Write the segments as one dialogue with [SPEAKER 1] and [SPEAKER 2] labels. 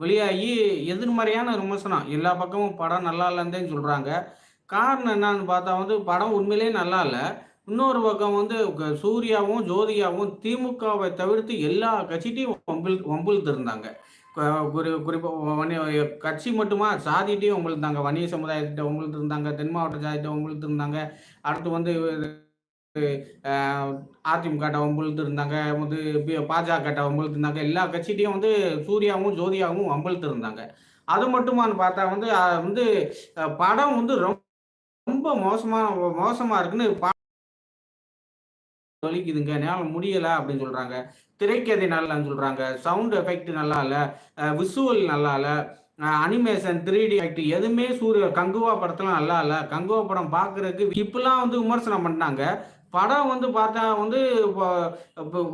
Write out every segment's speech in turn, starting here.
[SPEAKER 1] வெளியாகி எதிர்மறையான விமர்சனம். எல்லா பக்கமும் படம் நல்லா இல்லைன்னு சொல்கிறாங்க காரணம் என்னன்னு பார்த்தா வந்து படம் உண்மையிலேயே நல்லா இல்லை. இன்னொரு பக்கம் வந்து க- சூர்யாவும் ஜோதிகாவும் திமுகவை தவிர்த்து எல்லா கட்சிட்டையும் வம்பில் வம்பிழுத்து இருந்தாங்க குறி குறிப்பாக வணி கட்சி மட்டுமா சாதிட்டையும் வம்பிழுத்தாங்க வணிக சமுதாயத்திட்ட வம்பிழுத்து இருந்தாங்க தென் மாவட்ட சாதிட்ட வம்பிழுத்து இருந்தாங்க அடுத்து வந்து அதிமுக வம்பிழுத்து இருந்தாங்க வந்து பாஜக வம்பிழுத்து இருந்தாங்க எல்லா கட்சிகிட்டையும் வந்து சூர்யாவும் ஜோதியாவும் வம்பிழுத்து இருந்தாங்க. அது மட்டுமான்னு பார்த்தா வந்து வந்து படம் வந்து ரொம்ப ரொம்ப மோசமா மோசமா இருக்குன்னு பா- என்னால் முடியல அப்படின்னு சொல்றாங்க. திரைக்கதை நல்லான்னு சொல்றாங்க. சவுண்ட் எஃபெக்ட் நல்லா இல்ல விசுவல் நல்லா இல்ல அனிமேஷன் த்ரீ டி எஃபெக்ட் எதுவுமே சூரிய கங்குவா படத்துல நல்லா இல்ல கங்குவா படம் பாக்குறதுக்கு இப்பெல்லாம் வந்து விமர்சனம் பண்ணாங்க. படம் வந்து பார்த்தா வந்து இப்போ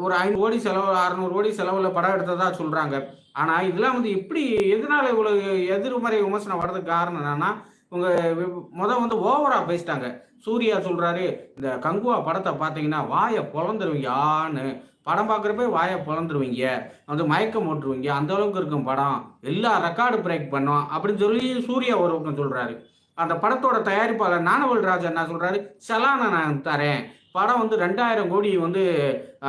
[SPEAKER 1] ஒரு ஐநூறு கோடி செலவு அறநூறு கோடி செலவுல படம் எடுத்ததா சொல்றாங்க. ஆனா இதெல்லாம் வந்து எப்படி எதனால இவ்வளவு எதிர்மறை விமர்சனம் வர்றதுக்கு காரணம் என்னன்னா உங்க முத வந்து ஓவரா பேசிட்டாங்க. சூர்யா சொல்றாரு இந்த கங்குவா படத்தை பார்த்தீங்கன்னா வாயை பொழந்துருவீங்க ஆன்னு படம் பார்க்குறப்ப வாயை பொழந்துருவீங்க வந்து மயக்கம் போட்டுருவீங்க அந்த அளவுக்கு இருக்கும் படம். எல்லா ரெக்கார்டு பிரேக் பண்ணோம் அப்படின்னு சொல்லி சூர்யா ஒரு பக்கம் சொல்றாரு. அந்த படத்தோட தயாரிப்பாளர் ஞானவல் ராஜா என்ன சொல்றாரு சலானை நான் தரேன். படம் வந்து ரெண்டாயிரம் கோடி வந்து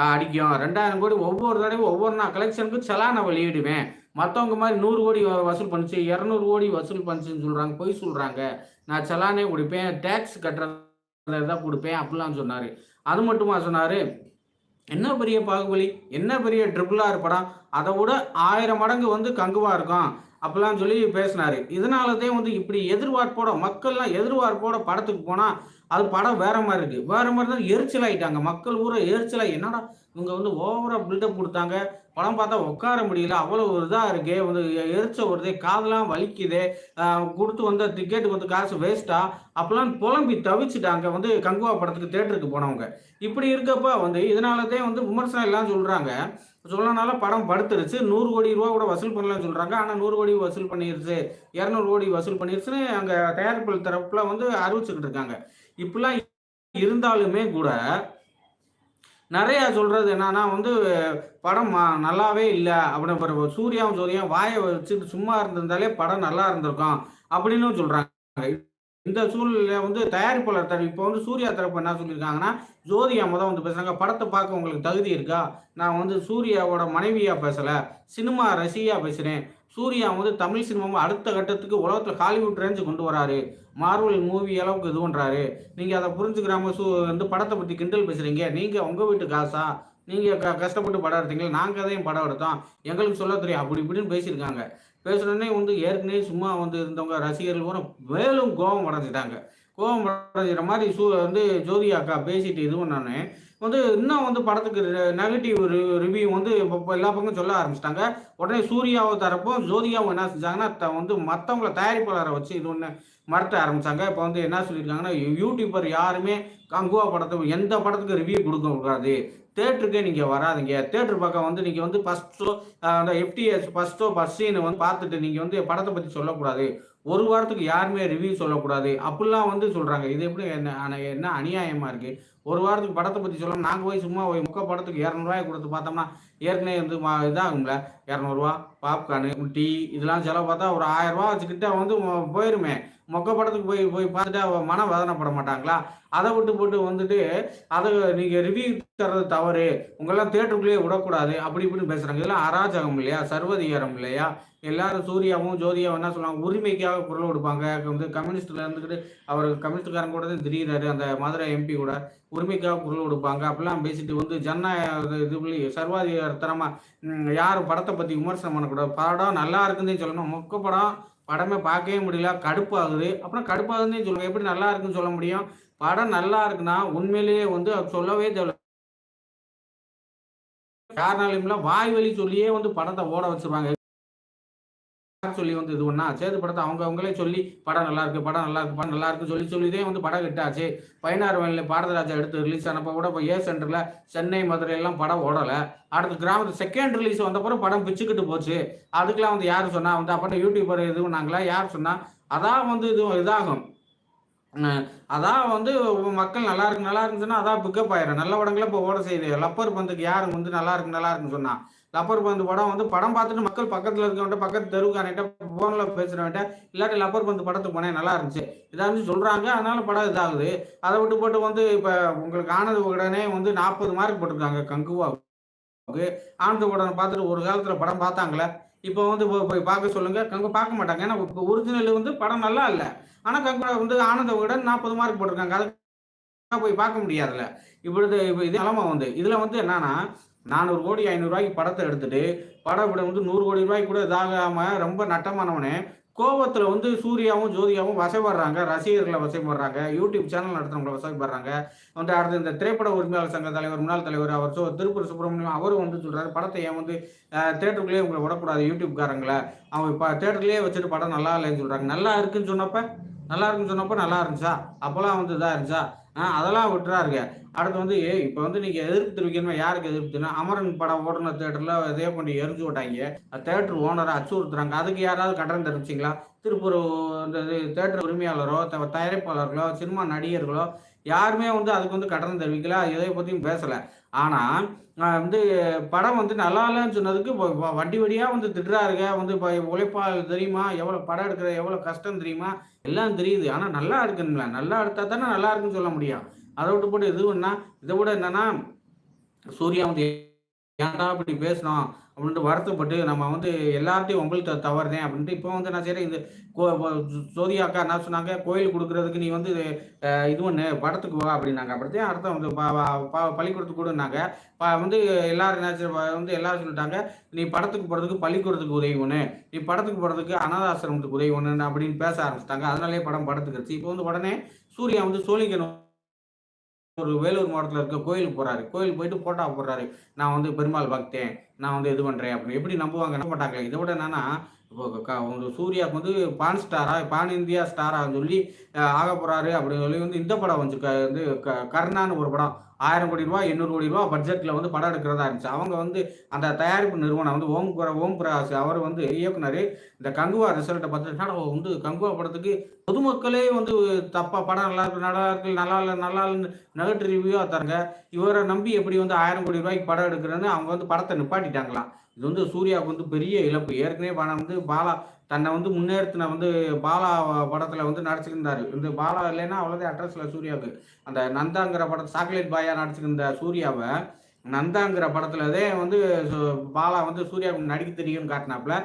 [SPEAKER 1] அடிக்கும். ரெண்டாயிரம் கோடி ஒவ்வொரு தடவையும் ஒவ்வொரு நான் கலெக்ஷனுக்கு செலானை வெளியிடுவேன் மற்றவங்க மாதிரி நூறு கோடி வ- வசூல் பண்ணிச்சு இரநூறு கோடி வசூல் பண்ணுச்சுன்னு சொல்கிறாங்க பொய் சொல்கிறாங்க நான் செலானே கொடுப்பேன் டேக்ஸ் கட்டுறத தான் கொடுப்பேன் அப்படிலாம் சொன்னார். அது மட்டுமா சொன்னார்? என்ன பெரிய பாகுபலி? என்ன பெரிய ட்ரிபிள் ஆர் படம்? அதை விட ஆயிரம் மடங்கு வந்து கங்குவா இருக்கும். அப்படிலாம் சொல்லி பேசினாரு. இதனாலதான் வந்து இப்படி எதிர்பார்ப்போட மக்கள்லாம் எதிர்பார்ப்போட படத்துக்கு போனால் அது படம் வேற மாதிரி இருக்கு. வேற மாதிரி தான் எரிச்சல் ஆயிட்டாங்க. மக்கள் ஊரை எரிச்சலாக என்னடா இவங்க வந்து ஓவரா பில்டப் கொடுத்தாங்க. படம் பார்த்தா உட்கார முடியல. அவ்வளோ ஒரு இதாக இருக்கு. வந்து எரிச்ச வருதே காதெல்லாம் வலிக்குது. கொடுத்து வந்த டிக்கெட் வந்து காசு வேஸ்டா அப்பெல்லாம் புலம்பி தவிச்சுட்டாங்க. வந்து கங்குவா படத்துக்கு தேட்டருக்கு போனவங்க. இப்படி இருக்கப்ப வந்து இதனாலதான் வந்து விமர்சனம் எல்லாம் சொல்றாங்க. சொல்லனால படம் படுத்துருச்சு. நூறு கோடி ரூபா கூட வசூல் பண்ணலாம்னு சொல்றாங்க. ஆனா நூறு கோடி வசூல் பண்ணிருச்சு. இரநூறு கோடி வசூல் பண்ணிருச்சுன்னு அங்க தயாரிப்பு தரப்புல வந்து அறிவிச்சுக்கிட்டு இருக்காங்க. இப்படிலாம் இருந்தாலுமே கூட நிறைய சொல்றது என்னன்னா வந்து படம் நல்லாவே இல்லை. அப்படின்னு சூர்யாவும் சூர்யா வாயை வச்சுட்டு சும்மா இருந்திருந்தாலே படம் நல்லா இருந்திருக்கும். அப்படின்னு சொல்றாங்க. இந்த சூழ்நிலை வந்து தயாரிப்பாளர் தரப்பு இப்போ வந்து சூர்யா தரப்பு என்ன சொல்லியிருக்காங்கன்னா ஜோதியா முத வந்து பேசுறாங்க படத்தை பார்க்க உங்களுக்கு தகுதி இருக்கா? நான் வந்து சூர்யாவோட மனைவியா பேசல சினிமா ரசிகையா பேசுறேன். சூர்யா வந்து தமிழ் சினிமாவை அடுத்த கட்டத்துக்கு உலகத்தில் ஹாலிவுட் ரேஞ்சு கொண்டு வராரு. மார்வல் மூவி அளவுக்கு இது பண்றாரு. நீங்க அதை புரிஞ்சுக்கிறாம சூ வந்து படத்தை பத்தி கிண்டல் பேசுறீங்க. நீங்க உங்க வீட்டு காசா? நீங்க க கஷ்டப்பட்டு படம் எடுத்தீங்களா? நாங்கள் அதையும் படம் எடுத்தோம். எங்களுக்கு சொல்ல தெரியும். அப்படி இப்படின்னு பேசியிருக்காங்க. பேசுனோடனே வந்து ஏற்கனவே சும்மா வந்து இருந்தவங்க ரசிகர்கள் கூட மேலும் கோபம் அடைஞ்சிட்டாங்க. கோபம் அடைஞ்சிற மாதிரி சூ வந்து ஜோதி அக்கா பேசிட்டு இது நான் வந்து இன்னும் வந்து படத்துக்கு நெகட்டிவ் ரிவ்யூ வந்து இப்போ எல்லா பக்கம் சொல்ல ஆரம்பிச்சிட்டாங்க. உடனே சூர்யாவை தரப்பும் ஜோதிகாவும் என்ன செஞ்சாங்கன்னா த- வந்து மற்றவங்கள தயாரிப்பாளரை வச்சு இது ஒன்று மறட்ட ஆரம்பித்தாங்க இப்போ வந்து என்ன சொல்லியிருக்காங்கன்னா யூடியூபர் யாருமே கங்குவா படத்தை எந்த படத்துக்கு ரிவ்யூ கொடுக்க கூடாது. தேட்டருக்கே நீங்கள் வராதீங்க. தேட்டர் பக்கம் வந்து நீங்கள் வந்து ஃபஸ்ட்டோ அந்த எஃப்டிஎஸ் ஃபஸ்ட்டோ பஸ்ஸின்னு வந்து பார்த்துட்டு நீங்கள் வந்து படத்தை பற்றி சொல்லக்கூடாது. ஒரு வாரத்துக்கு யாருமே ரிவ்யூ சொல்லக்கூடாது. அப்படிலாம் வந்து சொல்கிறாங்க இது எப்படி என்ன ஆனால் என்ன அநியாயமாக இருக்குது ஒரு வாரத்துக்கு படத்தை பற்றி சொல்லணும். நாங்கள் போய் சும்மா போய் முக்க படத்துக்கு இரநூறுவாய் கொடுத்து பார்த்தோம்னா ஏற்கனவே வந்து மா- இதாகும்ல. இரநூறுவா பாப்கார்னு டீ இதெல்லாம் செலவு பார்த்தா ஒரு ஆயிரரூவா ரூபா வச்சுக்கிட்டா வந்து போயிருமே. மொக்க படத்துக்கு போய் போய் பார்த்துட்டு மன வேதனைப்பட மாட்டாங்களா? அதை விட்டு போட்டு வந்துட்டு அதை நீங்கள் ரிவ்யூ தர்றது தவறு. உங்கெல்லாம் தேட்டருக்குள்ளேயே விடக்கூடாது. அப்படி இப்படின்னு பேசுகிறாங்க இதெல்லாம் அராஜகம் இல்லையா? சர்வதிகாரம் இல்லையா? எல்லாரும் சூர்யாவும் ஜோதியாவும் என்ன சொல்லுவாங்க? உரிமைக்காக குரல் கொடுப்பாங்க. வந்து கம்யூனிஸ்ட்ல இருந்துக்கிட்டு அவர் கம்யூனிஸ்ட்காரன் கூட தான் திரியிறாரு. அந்த மதுரை எம்பி கூட உரிமைக்காக குரல் கொடுப்பாங்க. அப்படிலாம் பேசிட்டு வந்து ஜனநாயக இது சர்வாதிகாரத்தனமா யாரும் படத்தை பத்தி விமர்சனம் பண்ணக்கூடாது. படம் நல்லா இருக்குன்னு சொல்லணும். மொக்க படம் படமே பார்க்கவே முடியல. கடுப்பாகுது. அப்புறம் கடுப்பாகுதுன்னு சொல்லுவாங்க எப்படி நல்லா இருக்குன்னு சொல்ல முடியும்? படம் நல்லா இருக்குன்னா உண்மையிலேயே வந்து சொல்லவே தேவை யாருனாலும் வாய் வழி சொல்லியே வந்து படத்தை ஓட வச்சிருவாங்க. சொல்லி வந்து இது பண்ணா? சேது படத்தை அவங்க அவங்களே சொல்லி படம் நல்லா இருக்கு படம் நல்லா இருக்கு படம் நல்லா இருக்கு சொல்லி சொல்லிதே வந்து படம் கிட்டாச்சு. பதினாறு வயல பாரதராஜா எடுத்து ரிலீஸ் ஆனப்ப கூட இப்போ ஏ சென்டர்ல சென்னை மதுரை எல்லாம் படம் ஓடல. அடுத்து கிராமத்து செகண்ட் ரிலீஸ் வந்தப்பறம் படம் பிச்சுக்கிட்டு போச்சு. அதுக்கெல்லாம் வந்து யார் சொன்னா வந்து அப்போ யூடியூபர் இது நாங்களா யார் சொன்னா அதான் வந்து இது இதாகும். அதான் வந்து மக்கள் நல்லா இருக்கு நல்லா இருக்குன்னு அதான் பிக்கப் ஆயிரும். நல்ல படங்களை இப்போ ஓட செய்யுது. லப்பர் பந்துக்கு யாரு வந்து நல்லா இருக்கு நல்லா இருக்குன்னு சொன்னா. லப்பர் பந்து படம் வந்து படம் பார்த்துட்டு மக்கள் பக்கத்தில் இருக்கவன்ட்ட பக்கத்து தெருவுக்கானிட்ட ஃபோனில் பேசுகிறவன்ட்ட இல்லாட்டி லப்பர் பந்து படத்துக்கு போனேன் நல்லா இருந்துச்சு. இதாக சொல்கிறாங்க அதனால படம் இதாகுது. அதை விட்டு போட்டு வந்து இப்போ உங்களுக்கு ஆனது உடனே வந்து நாற்பது மார்க் போட்டிருக்காங்க கங்குவாவுக்கு. ஆனந்த உடனே பார்த்துட்டு ஒரு காலத்தில் படம் பார்த்தாங்களே? இப்போ வந்து போய் பார்க்க சொல்லுங்க. கங்கு பார்க்க மாட்டாங்க. ஏன்னா இப்போ ஒரிஜினல் வந்து படம் நல்லா இல்லை. ஆனால் கங்கு வந்து ஆனந்த விகடன் நாற்பது மார்க் போட்டிருக்காங்க. அது போய் பார்க்க முடியாதுல்ல. இப்படி இப்போ இது நிலமை வந்து. இதில் வந்து என்னன்னா நானூறு கோடி ஐநூறுரூவாய்க்கு படத்தை எடுத்துட்டு படம் இப்படி வந்து நூறு கோடி ரூபாய்க்கு கூட இதாகாமல் ரொம்ப நட்டமானவனே. கோவத்தில் வந்து சூர்யாவும் ஜோதியாவும் வசைப்படுறாங்க. ரசிகர்களை வசைப்படுறாங்க. YouTube channel நடத்துறவங்களை வசைப்படுறாங்க. வந்து அடுத்து இந்த திரைப்பட உரிமையாளர் சங்க தலைவர் முன்னாள் தலைவர் அவர் சோ திருப்பூர் சுப்பிரமணியம் அவரும் வந்து சொல்கிறாரு படத்தை ஏன் வந்து தேட்டருக்குள்ளேயே உங்களை விடக்கூடாது யூடியூப்காரங்களை. அவங்க இப்போ தேட்டருக்குள்ளேயே வச்சுட்டு படம் நல்லா இல்லைன்னு சொல்கிறாங்க நல்லா இருக்குன்னு சொன்னப்போ? நல்லா இருக்குன்னு சொன்னப்போ நல்லா இருந்துச்சா? அப்போல்லாம் வந்து இதாக இருந்துச்சா? அதெல்லாம் விட்டுறாருங்க. அடுத்து வந்து இப்போ வந்து நீங்கள் எதிர்ப்பு தெரிவிக்கணுமா? யாருக்கு எதிர்ப்புனா அமரன் படம் ஓடுன தேட்டரில் இதே பண்ணி எரிஞ்சு விட்டாங்க. தேட்டர் ஓனரை அச்சுறுத்துறாங்க. அதுக்கு யாராவது கட்டணம் தெரிவிச்சிங்களா? திருப்பூர் இந்த தேட்டர் உரிமையாளரோ தயாரிப்பாளர்களோ சினிமா நடிகர்களோ யாருமே வந்து அதுக்கு வந்து கட்டணம் தெரிவிக்கல எதை பற்றியும் பேசலை. ஆனால் வந்து படம் வந்து நல்லா இல்லைன்னு சொன்னதுக்கு வண்டி வண்டியாக வந்து திட்டுறாருங்க. வந்து இப்போ உழைப்பாள் தெரியுமா? எவ்வளோ படம் எடுக்கிற எவ்வளோ கஷ்டம் தெரியுமா? எல்லாம் தெரியுது. ஆனால் நல்லா இருக்குங்களா நல்லா எடுத்தால் தானே நல்லா இருக்குன்னு சொல்ல முடியும். அதை விட்டு போட்டு எதுவும்னா இதை விட என்னன்னா சூர்யா வந்து ஏன்டா அப்படி பேசணும் அப்படின்ட்டு வருத்தப்பட்டு நம்ம வந்து எல்லார்ட்டையும் உங்கள்கிட்ட தவறுதேன் அப்படின்ட்டு இப்போ வந்து நான் சரி இந்த சோதியா அக்கா என்ன சொன்னாங்க? கோயில் கொடுக்குறதுக்கு நீ வந்து இது ஒன்று படத்துக்கு வா அப்படின்னாங்க. அப்படித்தான் அர்த்தம் வந்து பள்ளிக்கூடத்துக்கு கொடுனாங்க வந்து எல்லாரும் என்ன வந்து எல்லாரும் சொல்லிட்டாங்க நீ படத்துக்கு போகிறதுக்கு பள்ளிக்கூடத்துக்கு உதவி ஒன்று நீ படத்துக்கு போகிறதுக்கு அனாதாசிரமத்துக்கு உதவி ஒன்று அப்படின்னு பேச ஆரம்பிச்சிட்டாங்க. அதனாலே படம் படத்துக்கு இப்போ வந்து உடனே சூர்யா வந்து சோழிக்கணும் ஒரு வேலூர் மாவட்டத்தில் இருக்க கோயிலுக்கு போகிறாரு கோயிலுக்கு போயிட்டு ஃபோட்டோ போடுறாரு. நான் வந்து பெருமாள் பக்தேன் நான் வந்து இது பண்ணுறேன் அப்படின்னு. எப்படி நம்புவாங்க நம்ப மாட்டாங்க இதை விட என்னன்னா இப்போ வந்து சூர்யாவுக்கு வந்து பான் ஸ்டாரா பான் இந்தியா ஸ்டாரான்னு சொல்லி ஆக போகிறாரு அப்படின்னு சொல்லி வந்து இந்த படம் வந்து வந்து கர்ணான்னு ஒரு படம். ஆயிரம் கோடி ரூபா எண்ணூறு கோடி ரூபா பட்ஜெட்டில் வந்து படம் எடுக்கிறதா இருந்துச்சு. அவங்க வந்து அந்த தயாரிப்பு நிறுவனம் வந்து ஓம் ஓம் பிரகாஷ் அவர் வந்து இயக்குனர். இந்த கங்குவா ரிசல்ட்டை பார்த்துட்டு வந்து கங்குவா படத்துக்கு பொதுமக்களே வந்து தப்பா படம் நல்லா இருக்கு நல்லா இருக்கு நல்லா இல்லை நல்லா இல்லைன்னு நெகட்டிவ் ரிவ்யூவாக தராங்க. இவரை நம்பி எப்படி வந்து ஆயிரம் கோடி ரூபாய்க்கு படம் எடுக்கிறேன்னு அவங்க வந்து படத்தை நிப்பாட்டிட்டாங்களாம். இது வந்து சூர்யாவுக்கு வந்து பெரிய இழப்பு. ஏற்கனவே படம் வந்து பாலா தன்னை வந்து முன்னேற்றின வந்து பாலா படத்தில் வந்து நடிச்சுக்கிருந்தாரு இந்த பாலா இல்லைன்னா அவ்வளோதான் அட்ரஸில் சூர்யாவுக்கு. அந்த நந்தாங்கிற படத்தை சாக்லேட் பாயா நடிச்சுக்கிருந்த சூர்யாவை நந்தாங்கிற படத்துலதே வந்து பாலா வந்து சூர்யாவுக்கு நடிக்க தெரியும்னு காட்டினாப்புல.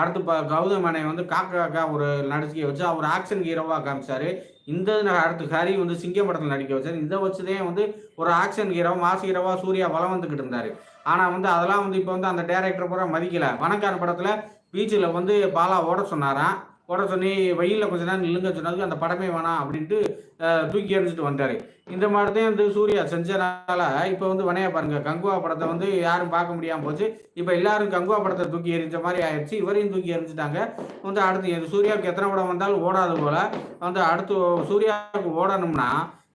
[SPEAKER 1] அடுத்து இப்போ கௌதம் மேனை வந்து காக்கா காக்கா ஒரு நடிச்சிக்க வச்சு அவர் ஆக்ஷன் ஹீரோவாக காமிச்சாரு. இந்த அடுத்து ஹரி வந்து சிங்கம் படத்தில் நடிக்க வச்சார். இதை வச்சுதே வந்து ஒரு ஆக்ஷன் ஹீரோ மாஸ் ஹீரோவாக சூர்யா வளம் வந்துக்கிட்டு இருந்தார். ஆனால் வந்து அதெல்லாம் வந்து இப்போ வந்து அந்த டேரக்டர் பூரா மதிக்கலை. வணக்கார படத்தில் பீச்சில் வந்து பாலா ஓட சொன்னாராம். ஓட சொல்லி வெயிலில் கொஞ்ச நேரம் நில்லுங்க சொன்னதுக்கு அந்த படமே வேணாம் அப்படின்ட்டு தூக்கி எறிஞ்சிட்டு வந்தார் இந்த மாதிரி தான் வந்து சூர்யா செஞ்சனால இப்போ வந்து வனையா பாருங்க. கங்குவா படத்தை வந்து யாரும் பார்க்க முடியாமல் போச்சு. இப்போ எல்லாரும் கங்குவா படத்தை தூக்கி எறிஞ்ச மாதிரி ஆயிடுச்சு. இவரையும் தூக்கி எறிஞ்சிட்டாங்க. வந்து அடுத்து சூர்யாவுக்கு எத்தனை படம் வந்தாலும் ஓடாது போல. வந்து அடுத்து சூர்யாவுக்கு ஓடணும்னா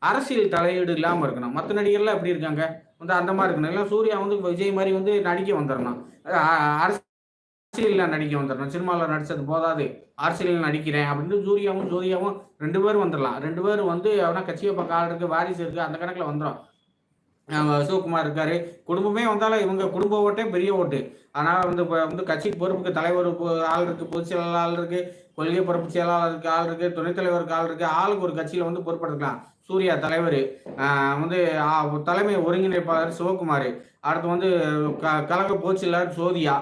[SPEAKER 1] அரசியல் தலையீடு இல்லாமல் இருக்கணும். மற்ற நடிகர்லாம் எப்படி இருக்காங்க? வந்து அந்த மாதிரி இருக்கணும். இல்லை சூர்யா வந்து விஜய் மாதிரி வந்து நடிக்க வந்துடணும் அரசியலில் நடிக்க வந்துடணும் சினிமாவில் நடித்தது போதாது. அரசியலில் நடிக்கிறேன் அப்படின்னு சூர்யாவும் ஜோதியாவும் ரெண்டு பேரும் வந்துடலாம் ரெண்டு பேரும் வந்து அவனா கட்சியை பக்கம் ஆள் இருக்குது வாரிசு இருக்குது அந்த கணக்கில் வந்துடும் சிவகுமார் இருக்காரு. குடும்பமே வந்தாலும் இவங்க குடும்ப ஓட்டே பெரிய ஓட்டு. அதனால் வந்து இப்போ வந்து கட்சிக்கு பொறுப்புக்கு தலைவர் ஆள் இருக்குது பொதுச் செயலாளர் ஆள் இருக்கு கொள்கை பொறுப்பு செயலாளருக்கு ஆள் இருக்குது துணைத் தலைவருக்கு ஆள் இருக்குது ஆளுக்கு ஒரு கட்சியில் வந்து பொறுப்பெடுக்கலாம். சூர்யா தலைவர். வந்து தலைமை ஒருங்கிணைப்பாளர் சிவகுமார். அடுத்து வந்து க கழக போச்சிலார் சோதியா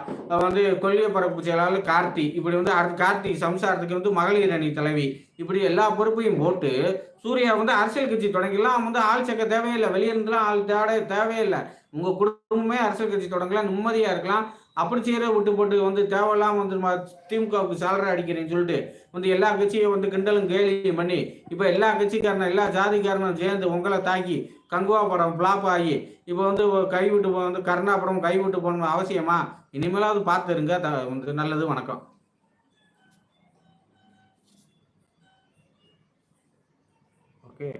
[SPEAKER 1] வந்து கொள்கை பரப்பு செயலாளர் கார்த்தி இப்படி வந்து அடுத்து கார்த்தி சம்சாரத்துக்கு வந்து மகளிர் அணி தலைவி இப்படி எல்லா பொறுப்பையும் போட்டு சூர்யா வந்து அரசியல் கட்சி தொடங்கிடலாம் வந்து ஆள் சேர்க்க தேவையில்லை வெளியே இருந்துலாம் ஆள் தேட தேவையில்லை. உங்கள் குடும்பமே அரசியல் கட்சி தொடங்கலாம் நிம்மதியாக இருக்கலாம். அப்படி செய்கிற விட்டு போட்டு வந்து தேவையில்லாம வந்து திமுகவுக்கு சேலரி அடிக்கிறேன்னு சொல்லிட்டு வந்து எல்லா கட்சியும் வந்து கிண்டலும் கேலியும் பண்ணி இப்போ எல்லா கட்சிக்காரனும் எல்லா ஜாதிக்காரனும் சேர்ந்து உங்களை தாக்கி கங்குவா படம் ஃப்ளாப் ஆகி இப்போ வந்து கைவிட்டு வந்து கருணா படம் கைவிட்டு போகணும் அவசியமா? இனிமேலாவது பார்த்துருங்க. வந்து நல்லது வணக்கம். ஓகே.